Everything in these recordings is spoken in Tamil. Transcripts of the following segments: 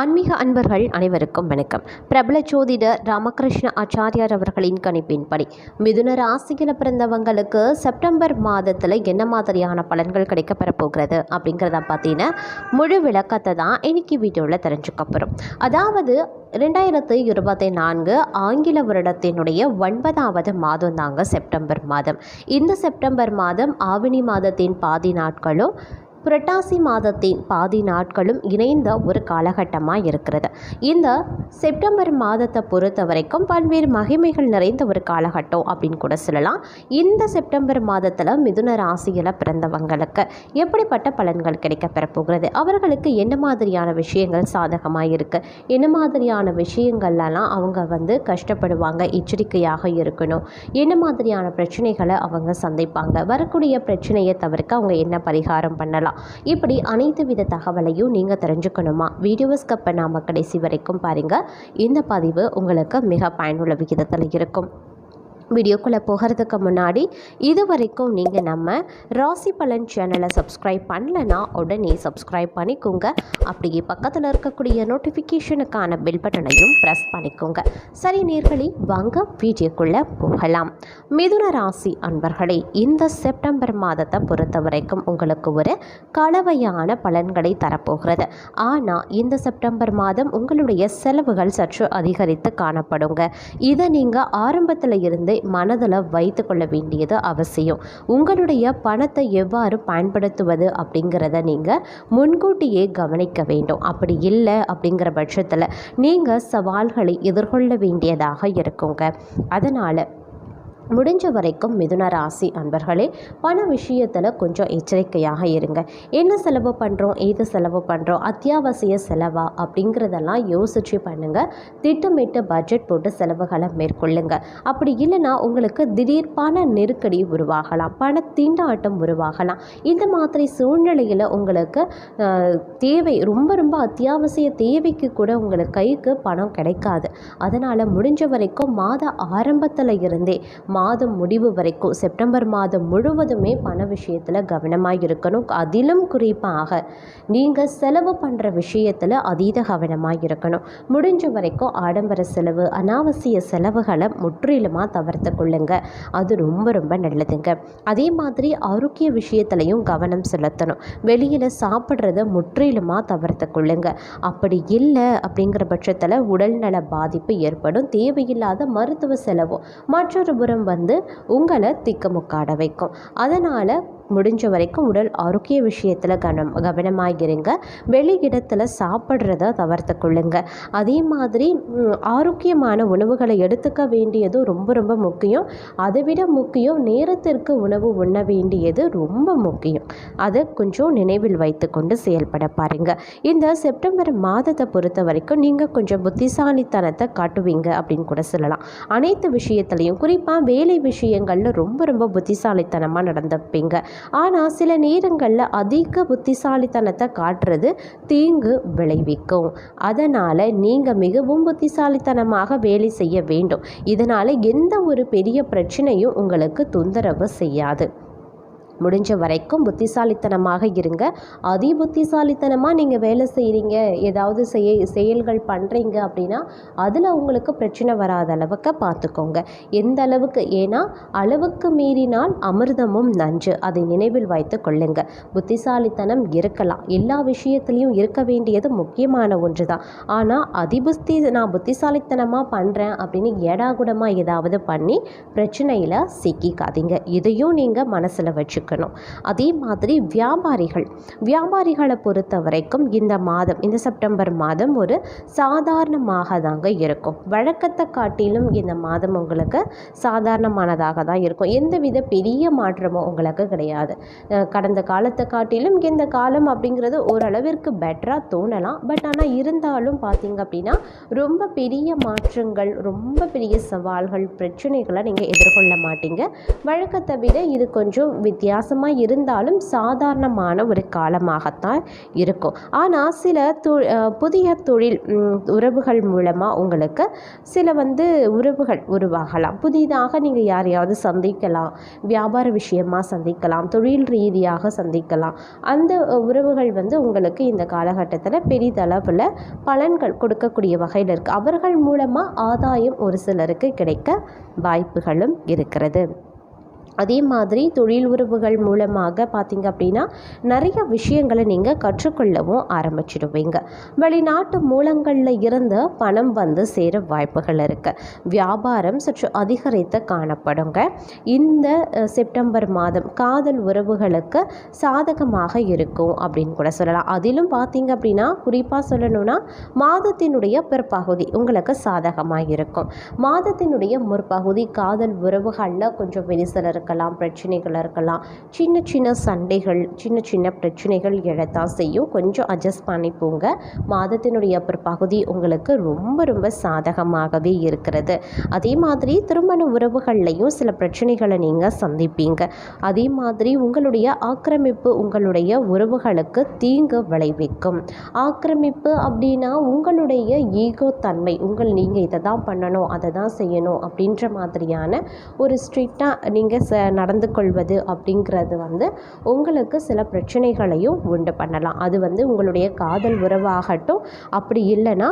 ஆன்மீக அன்பர்கள் அனைவருக்கும் வணக்கம். பிரபல ஜோதிடர் ராமகிருஷ்ண ஆச்சாரியார் அவர்களின் கணிப்பின்படி மிதுன ராசியில் பிறந்தவங்களுக்கு செப்டம்பர் மாதத்தில் என்ன மாதிரியான பலன்கள் கிடைக்கப்பெற போகிறது அப்படிங்கிறத பற்றின முழு விளக்கத்தை தான் இன்னைக்கு வீடியோவில் தெரிஞ்சுக்க போகிறோம் அதாவது ரெண்டாயிரத்து இருபத்தி நான்கு ஆங்கில வருடத்தினுடைய ஒன்பதாவது மாதம் தாங்க செப்டம்பர் மாதம். இந்த செப்டம்பர் மாதம் ஆவணி மாதத்தின் பாதி நாட்களும் புரட்டாசி மாதத்தின் பாதி நாட்களும் இணைந்த ஒரு காலகட்டமாக இருக்கிறது இந்த செப்டம்பர் மாதத்தை பொறுத்த வரைக்கும் பல்வேறு மகிமைகள் நிறைந்த ஒரு காலகட்டம் அப்படின்னு கூட சொல்லலாம். இந்த செப்டம்பர் மாதத்தில் மிதுன ராசியில் பிறந்தவங்களுக்கு எப்படிப்பட்ட பலன்கள் கிடைக்க பெறப்போகிறது அவர்களுக்கு என்ன மாதிரியான விஷயங்கள் சாதகமாக இருக்குது என்ன மாதிரியான விஷயங்கள்லாம் அவங்க வந்து கஷ்டப்படுவாங்க எச்சரிக்கையாக இருக்கணும்? என்ன மாதிரியான பிரச்சனைகளை அவங்க சந்திப்பாங்க? வரக்கூடிய பிரச்சனையை தவிர்க்க அவங்க என்ன பரிகாரம் பண்ணலாம்? இப்படி அனைத்து வித தகவலையும் நீங்கள் தெரிஞ்சுக்கணுமா? வீடியோ ஸ்கப்பை நாம கடைசி வரைக்கும் பாருங்கள் இந்த பதிவு உங்களுக்கு மிக பயனுள்ள விகிதத்தில் இருக்கும். வீடியோக்குள்ளே போகிறதுக்கு முன்னாடி இது வரைக்கும் நீங்கள் நம்ம ராசி பலன் சேனலை சப்ஸ்கிரைப் பண்ணலைன்னா உடனே சப்ஸ்கிரைப் பண்ணிக்கோங்க. அப்படியே பக்கத்தில் இருக்கக்கூடிய நோட்டிஃபிகேஷனுக்கான பெல் பட்டனையும் ப்ரெஸ் பண்ணிக்கோங்க. சரி நேர்களி வாங்க வீடியோக்குள்ளே போகலாம். மிதுன ராசி அன்பர்களே இந்த செப்டம்பர் மாதத்தை பொறுத்த வரைக்கும் உங்களுக்கு ஒரு கலவையான பலன்களை தரப்போகிறது. ஆனால் இந்த செப்டம்பர் மாதம் உங்களுடைய செலவுகள் சற்று அதிகரித்து காணப்படுங்க. இதை நீங்கள் ஆரம்பத்தில் இருந்து மனதில் வைத்து கொள்ள வேண்டியது அவசியம். உங்களுடைய பணத்தை எவ்வாறு பயன்படுத்துவது அப்படிங்கிறத நீங்கள் முன்கூட்டியே கவனிக்க வேண்டும். அப்படி இல்லை அப்படிங்கிற பட்சத்தில் நீங்கள் சவால்களை எதிர்கொள்ள வேண்டியதாக இருக்குங்க. அதனால் முடிஞ்ச வரைக்கும் மிதுன ராசி அன்பர்களே பண விஷயத்தில் கொஞ்சம் எச்சரிக்கையாக இருங்க. என்ன செலவு பண்ணுறோம் ஏது செலவு பண்ணுறோம் அத்தியாவசிய செலவா அப்படிங்கிறதெல்லாம் யோசிச்சு பண்ணுங்கள் திட்டமிட்டு பட்ஜெட் போட்டு செலவுகளை மேற்கொள்ளுங்க. அப்படி இல்லைன்னா உங்களுக்கு திடீர் பண நெருக்கடி உருவாகலாம் பண திண்டாட்டம் உருவாகலாம். இந்த மாதிரி சூழ்நிலையில் உங்களுக்கு தேவை ரொம்ப ரொம்ப அத்தியாவசிய தேவைக்கு கூட உங்களுக்கு கைக்கு பணம் கிடைக்காது. அதனால் முடிஞ்ச வரைக்கும் மாத ஆரம்பத்தில் இருந்தே மாதம் முடிவு வரைக்கும் செப்டம்பர் மாதம் முழுவதுமே பண விஷயத்தில் கவனமாக இருக்கணும் அதிலும் குறிப்பாக நீங்கள் செலவு பண்ணுற விஷயத்தில் அதீத கவனமாக இருக்கணும் முடிஞ்ச வரைக்கும் ஆடம்பர செலவு அனாவசிய செலவுகளை முற்றிலுமாக தவிர்த்து கொள்ளுங்க. அது ரொம்ப ரொம்ப நல்லதுங்க. அதே மாதிரி ஆரோக்கிய விஷயத்துலையும் கவனம் செலுத்தணும். வெளியில் சாப்பிட்றத முற்றிலுமாக தவிர்த்து கொள்ளுங்க. அப்படி இல்லை அப்படிங்கிற பட்சத்தில் உடல்நல பாதிப்பு ஏற்படும். தேவையில்லாத மருத்துவ செலவும் மற்றொரு புறம் வந்து உங்களை திக்குமுக்காட வைக்கும். அதனால் முடிஞ்ச வரைக்கும் உடல் ஆரோக்கிய விஷயத்தில் கவனம் கவனமாக இருங்க வெளி இடத்துல சாப்பிட்றத தவிர்த்து கொள்ளுங்க. அதே மாதிரி ஆரோக்கியமான உணவுகளை எடுத்துக்க வேண்டியதும் ரொம்ப ரொம்ப முக்கியம். அதை விட முக்கியம் நேரத்திற்கு உணவு உண்ண வேண்டியது ரொம்ப முக்கியம். அதை கொஞ்சம் நினைவில் வைத்துக்கொண்டு செயல்பட பாருங்க. இந்த செப்டம்பர் மாதத்தை பொறுத்த வரைக்கும் நீங்கள் கொஞ்சம் புத்திசாலித்தனத்தை காட்டுவீங்க அப்படின்னு கூட சொல்லலாம். அனைத்து விஷயத்துலையும் குறிப்பாக வேலை விஷயங்களில் ரொம்ப ரொம்ப புத்திசாலித்தனமாக நடந்துப்பீங்க. ஆனால் சில நேரங்களில் அதிக புத்திசாலித்தனத்தை காட்டுறது தீங்கு விளைவிக்கும். அதனால் நீங்கள் மிகவும் புத்திசாலித்தனமாக வேலை செய்ய வேண்டும். இதனால் எந்த ஒரு பெரிய பிரச்சனையும் உங்களுக்கு தொந்தரவு செய்யாது. முடிஞ்ச வரைக்கும் புத்திசாலித்தனமாக இருங்க. அதி புத்திசாலித்தனமாக நீங்கள் வேலை செய்கிறீங்க ஏதாவது செய்ய செயல்கள் பண்ணுறீங்க அப்படின்னா அதில் உங்களுக்கு பிரச்சனை வராத அளவுக்கு பார்த்துக்கோங்க எந்த அளவுக்கு ஏன்னா அளவுக்கு மீறினால் அமிர்தமும் நஞ்சு அதை நினைவில் வைத்து கொள்ளுங்க. புத்திசாலித்தனம் இருக்கலாம். எல்லா விஷயத்துலையும் இருக்க வேண்டியது முக்கியமான ஒன்று தான் ஆனால் அதிபுஸ்தி நான் புத்திசாலித்தனமாக பண்ணுறேன் அப்படின்னு ஏடாகுடமாக ஏதாவது பண்ணி பிரச்சனையில் சிக்கிக்காதீங்க. இதையும் நீங்கள் மனசில் வச்சு வச்சுக்கணும் அதே மாதிரி வியாபாரிகள். வியாபாரிகளை பொறுத்த வரைக்கும் இந்த மாதம் இந்த செப்டம்பர் மாதம் ஒரு சாதாரணமாக தாங்க இருக்கும். வழக்கத்தை காட்டிலும் இந்த மாதம் உங்களுக்கு சாதாரணமானதாக தான் இருக்கும். எந்தவித பெரிய மாற்றமும் உங்களுக்கு கிடையாது. கடந்த காலத்தை காட்டிலும் இந்த காலம் அப்படிங்கிறது ஓரளவிற்கு பெட்டராக தோணலாம். பட் ஆனால் இருந்தாலும் பார்த்தீங்க அப்படின்னா ரொம்ப பெரிய மாற்றங்கள் ரொம்ப பெரிய சவால்கள் பிரச்சனைகளை நீங்கள் எதிர்கொள்ள மாட்டீங்க. வழக்கத்தை விட இது கொஞ்சம் வித்தியாசம் வித்தியாசமாக இருந்தாலும் சாதாரணமான ஒரு காலமாகத்தான் இருக்கும். ஆனால் சில தொ புதிய தொழில் உறவுகள் மூலமாக உங்களுக்கு சில வந்து உறவுகள் உருவாகலாம். புதிதாக நீங்கள் யாரையாவது சந்திக்கலாம் வியாபார விஷயமாக சந்திக்கலாம் தொழில் ரீதியாக சந்திக்கலாம். அந்த உறவுகள் வந்து உங்களுக்கு இந்த காலகட்டத்தில் பெரிதளவில் பலன்கள் கொடுக்கக்கூடிய வகையில் இருக்குது அவர்கள் மூலமாக ஆதாயம் ஒரு சிலருக்கு கிடைக்க வாய்ப்புகளும் இருக்கிறது. அதே மாதிரி தொழில் உறவுகள் மூலமாக பார்த்தீங்க அப்படின்னா நிறைய விஷயங்களை நீங்கள் கற்றுக்கொள்ளவும் ஆரம்பிச்சிடுவீங்க. வெளிநாட்டு மூலங்களில் இருந்து பணம் வந்து சேர வாய்ப்புகள் இருக்குது வியாபாரம் சற்று அதிகரித்து காணப்படுங்க. இந்த செப்டம்பர் மாதம் காதல் உறவுகளுக்கு சாதகமாக இருக்கும் அப்படின்னு கூட சொல்லலாம். அதிலும் பார்த்திங்க அப்படின்னா குறிப்பாக சொல்லணும்னா மாதத்தினுடைய பிற்பகுதி உங்களுக்கு சாதகமாக இருக்கும் மாதத்தினுடைய முற்பகுதி காதல் உறவுகளில் கொஞ்சம் விரிசல் இருக்கலாம் பிரச்சனைகள் இருக்கலாம். சின்ன சின்ன சண்டைகள் சின்ன சின்ன பிரச்சனைகள் எழத்தான் செய்யும். கொஞ்சம் அட்ஜஸ்ட் பண்ணி போங்க. மாதத்தினுடைய பிற்பகுதி உங்களுக்கு ரொம்ப ரொம்ப சாதகமாகவே இருக்கிறது. அதே மாதிரி திருமண உறவுகள்லையும் சில பிரச்சனைகளை நீங்கள் சந்திப்பீங்க. அதே மாதிரி உங்களுடைய ஆக்கிரமிப்பு உங்களுடைய உறவுகளுக்கு தீங்கு விளைவிக்கும். ஆக்கிரமிப்பு அப்படின்னா உங்களுடைய ஈகோ தன்மை. உங்கள் நீங்கள் இதை தான் பண்ணணும் அதை தான் செய்யணும் அப்படின்ற மாதிரியான ஒரு ஸ்ட்ரிக்டாக நீங்கள் நடந்து கொள்வது அப்படிங்கிறது வந்து உங்களுக்கு சில பிரச்சனைகளையும் உண்டு பண்ணலாம். அது வந்து உங்களுடைய காதல் உறவாகட்டும் அப்படி இல்லைன்னா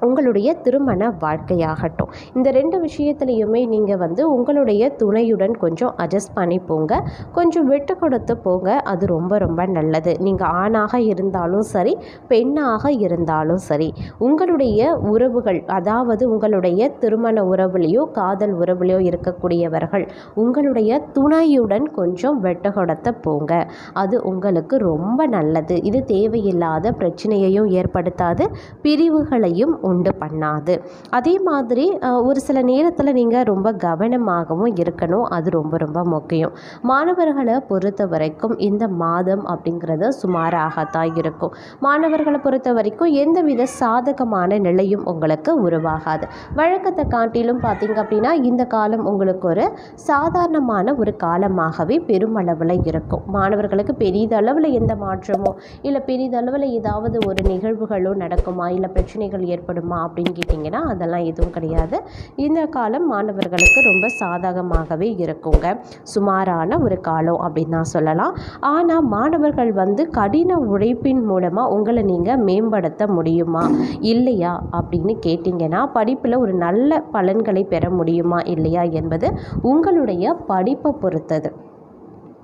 உங்களுடைய திருமண வாழ்க்கையாகட்டும். இந்த ரெண்டு விஷயத்துலையுமே நீங்கள் வந்து உங்களுடைய துணையுடன் கொஞ்சம் அட்ஜஸ்ட் பண்ணி போங்க. கொஞ்சம் விட்டு கொடுத்து போங்க. அது ரொம்ப ரொம்ப நல்லது. நீங்கள் ஆணாக இருந்தாலும் சரி பெண்ணாக இருந்தாலும் சரி உங்களுடைய உறவுகள் அதாவது உங்களுடைய திருமண உறவுலையோ காதல் உறவுலையோ இருக்கக்கூடியவர்கள் உங்களுடைய துணையுடன் கொஞ்சம் வெட்டு கொடுத்து போங்க. அது உங்களுக்கு ரொம்ப நல்லது. இது தேவையில்லாத பிரச்சனையையும் ஏற்படுத்தாது. பிரிவுகளையும் உண்டு பண்ணாது. அதே மாதிரி ஒரு சில நேரத்தில் நீங்கள் ரொம்ப கவனமாகவும் இருக்கணும். அது ரொம்ப ரொம்ப முக்கியம். மாணவர்களை பொறுத்த வரைக்கும் இந்த மாதம் அப்படிங்கிறது சுமாராகத்தான் இருக்கும். மாணவர்களை பொறுத்த வரைக்கும் எந்தவித சாதகமான நிலையும் உங்களுக்கு உருவாகாது. வழக்கத்தை காட்டிலும் பார்த்தீங்க அப்படின்னா இந்த காலம் உங்களுக்கு ஒரு சாதாரணமான ஒரு காலமாகவே பெருமளவில் இருக்கும். மாணவர்களுக்கு பெரிதளவில் எந்த மாற்றமோ இல்லை பெரிதளவில் ஏதாவது ஒரு நிகழ்வுகளோ நடக்குமா இல்லை பிரச்சனைகள் ஏற்படும் அப்படின்னு கேட்டிங்கன்னா அதெல்லாம் எதுவும் கிடையாது. இந்த காலம் மாணவர்களுக்கு ரொம்ப சாதகமாகவே இருக்குங்க. சுமாரான ஒரு காலம் அப்படின்னு தான் சொல்லலாம். ஆனால் மாணவர்கள் வந்து கடின உழைப்பின் மூலமாக உங்களை நீங்கள் மேம்படுத்த முடியுமா? இல்லையா? அப்படின்னு கேட்டிங்கன்னா படிப்பில் ஒரு நல்ல பலன்களை பெற முடியுமா? இல்லையா? என்பது உங்களுடைய படிப்பை பொறுத்தது.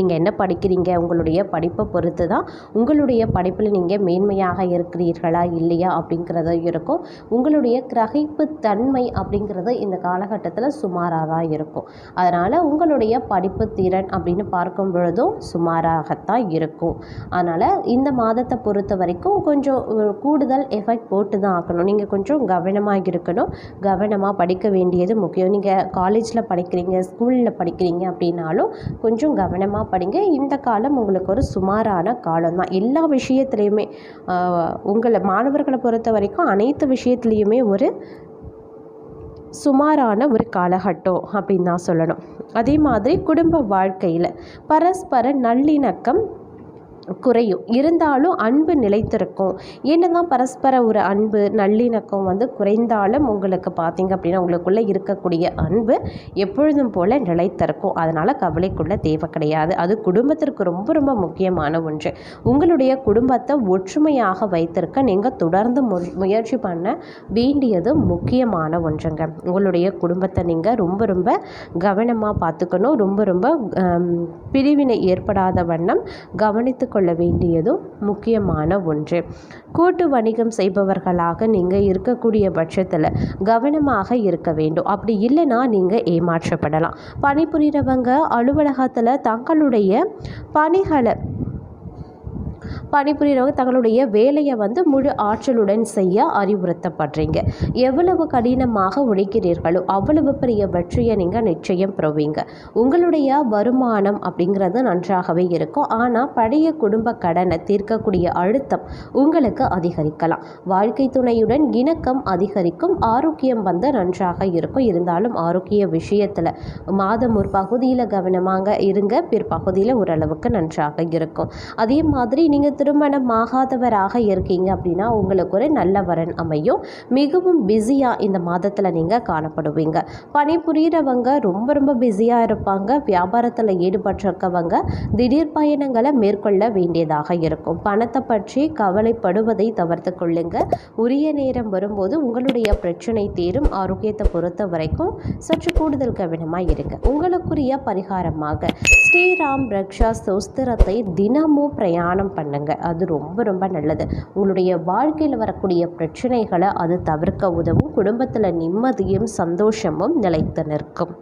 நீங்கள் என்ன படிக்கிறீங்க? உங்களுடைய படிப்பை பொறுத்து தான் உங்களுடைய படிப்பில் நீங்கள் மேன்மையாக இருக்கிறீர்களா? இல்லையா? அப்படிங்கிறத இருக்கும். உங்களுடைய கிரகிப்பு தன்மை அப்படிங்கிறது இந்த காலகட்டத்தில் சுமாராக தான் இருக்கும். அதனால் உங்களுடைய படிப்பு திறன் அப்படின்னு பார்க்கும் பொழுதும் சுமாராகத்தான் இருக்கும். அதனால் இந்த மாதத்தை பொறுத்த வரைக்கும் கொஞ்சம் கூடுதல் எஃபெக்ட் போட்டு தான் ஆக்கணும் நீங்கள் கொஞ்சம் கவனமாக இருக்கணும். கவனமாக படிக்க வேண்டியது முக்கியம். நீங்கள் காலேஜில் படிக்கிறீங்க ஸ்கூலில் படிக்கிறீங்க அப்படின்னாலும் கொஞ்சம் கவனமாக படிங்க. இந்த காலம் உங்களுக்கு ஒரு சுமாரான காலம் தான் எல்லா விஷயத்துலையுமே உங்களை மாணவர்களை பொறுத்த வரைக்கும் அனைத்து விஷயத்துலேயுமே ஒரு சுமாரான ஒரு காலகட்டம் அப்படின்னு தான் சொல்லணும். அதே மாதிரி குடும்ப வாழ்க்கையில் பரஸ்பர நல்லிணக்கம் குறையும். இருந்தாலும் அன்பு நிலைத்திருக்கும். என்னதான் பரஸ்பர ஒரு அன்பு நல்லிணக்கம் வந்து குறைந்தாலும் உங்களுக்கு பார்த்தீங்க அப்படின்னா உங்களுக்குள்ளே இருக்கக்கூடிய அன்பு எப்பொழுதும் போல் நிலைத்திருக்கும். அதனால் கவலைக்குள்ள தேவை கிடையாது. அது குடும்பத்திற்கு ரொம்ப ரொம்ப முக்கியமான ஒன்று. உங்களுடைய குடும்பத்தை ஒற்றுமையாக வைத்திருக்க நீங்கள் தொடர்ந்து மு முயற்சி பண்ண வேண்டியது முக்கியமான ஒன்றுங்க. உங்களுடைய குடும்பத்தை நீங்கள் ரொம்ப ரொம்ப கவனமாக பார்த்துக்கணும் ரொம்ப ரொம்ப பிரிவினை ஏற்படாத வண்ணம் கவனித்து கொள்ள வேண்டியதும் முக்கியமான ஒன்று. கூட்டு வணிகம் செய்பவர்களாக நீங்கள் இருக்கக்கூடிய பட்சத்தில் கவனமாக இருக்க வேண்டும். அப்படி இல்லைன்னா நீங்கள் ஏமாற்றப்படலாம். பணிபுரிகிறவங்க அலுவலகத்தில் தங்களுடைய பணிகளை பணிபுரியறவங்க தங்களுடைய வேலையை வந்து முழு ஆற்றலுடன் செய்ய அறிவுறுத்தப்படுறீங்க. எவ்வளவு கடினமாக உழைக்கிறீர்களோ அவ்வளவு பெரிய வெற்றியை நீங்கள் நிச்சயம் பெறுவீங்க. உங்களுடைய வருமானம் அப்படிங்கிறது நன்றாகவே இருக்கும். ஆனால் பழைய குடும்ப கடனை தீர்க்கக்கூடிய அழுத்தம் உங்களுக்கு அதிகரிக்கலாம். வாழ்க்கை துணையுடன் இணக்கம் அதிகரிக்கும். ஆரோக்கியம் வந்து நன்றாக இருக்கும். இருந்தாலும் ஆரோக்கிய விஷயத்தில் மாதம் ஒரு பகுதியில் கவனமாக இருங்க. பிற்பகுதியில் ஓரளவுக்கு நன்றாக இருக்கும். அதே மாதிரி நீங்கள் திருமணம் ஆகாதவராக இருக்கீங்க அப்படின்னா உங்களுக்கு ஒரு நல்ல வரன் அமையும். மிகவும் பிஸியாக இந்த மாதத்தில் நீங்கள் காணப்படுவீங்க. பணிபுரிகிறவங்க ரொம்ப ரொம்ப பிஸியாக இருப்பாங்க. வியாபாரத்தில் ஈடுபட்டிருக்கவங்க திடீர் பயணங்களை மேற்கொள்ள வேண்டியதாக இருக்கும். பணத்தை பற்றி கவலைப்படுவதை தவிர்த்து கொள்ளுங்க. உரிய நேரம் வரும்போது உங்களுடைய பிரச்சனை தீரும். ஆரோக்கியத்தை பொறுத்த வரைக்கும் சற்று கூடுதல் கவனமாக இருங்க. உங்களுக்குரிய பரிகாரமாக ஸ்ரீராம் ரக்ஷா ஸ்தோஸ்திரத்தை தினமும் பிரயாணம் பண்ணுங்க. அது ரொம்ப ரொம்ப நல்லது. உங்களுடைய வாழ்க்கையில் வரக்கூடிய பிரச்சனைகளை அது தவிர்க்க உதவும். குடும்பத்தில் நிம்மதியும் சந்தோஷமும் நிலைத்து நிற்கும்.